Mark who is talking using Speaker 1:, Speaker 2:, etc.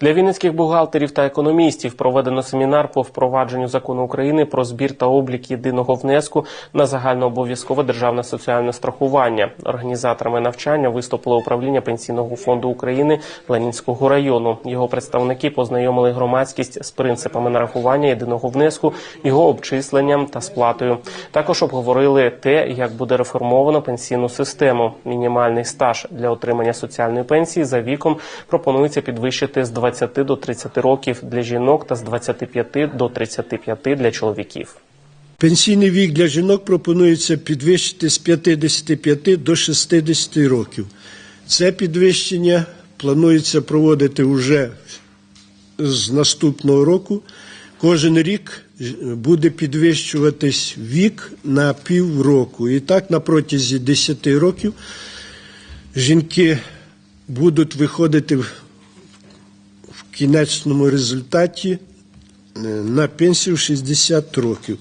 Speaker 1: Для вінницьких бухгалтерів та економістів проведено семінар по впровадженню закону України про збір та облік єдиного внеску на загальнообов'язкове державне соціальне страхування. Організаторами навчання виступило управління пенсійного фонду України Ленінського району. Його представники познайомили громадськість з принципами нарахування єдиного внеску, його обчисленням та сплатою. Також обговорили те, як буде реформовано пенсійну систему. Мінімальний стаж для отримання соціальної пенсії за віком пропонується підвищити з 20 до 30 років для жінок та з 25 до 35 для чоловіків.
Speaker 2: Пенсійний вік для жінок пропонується підвищити з 55 до 60 років. Це підвищення планується проводити вже з наступного року. Кожен рік буде підвищуватись вік на півроку. І так на протязі 10 років жінки будуть виходити кінечному результаті е, на пенсію 60 років.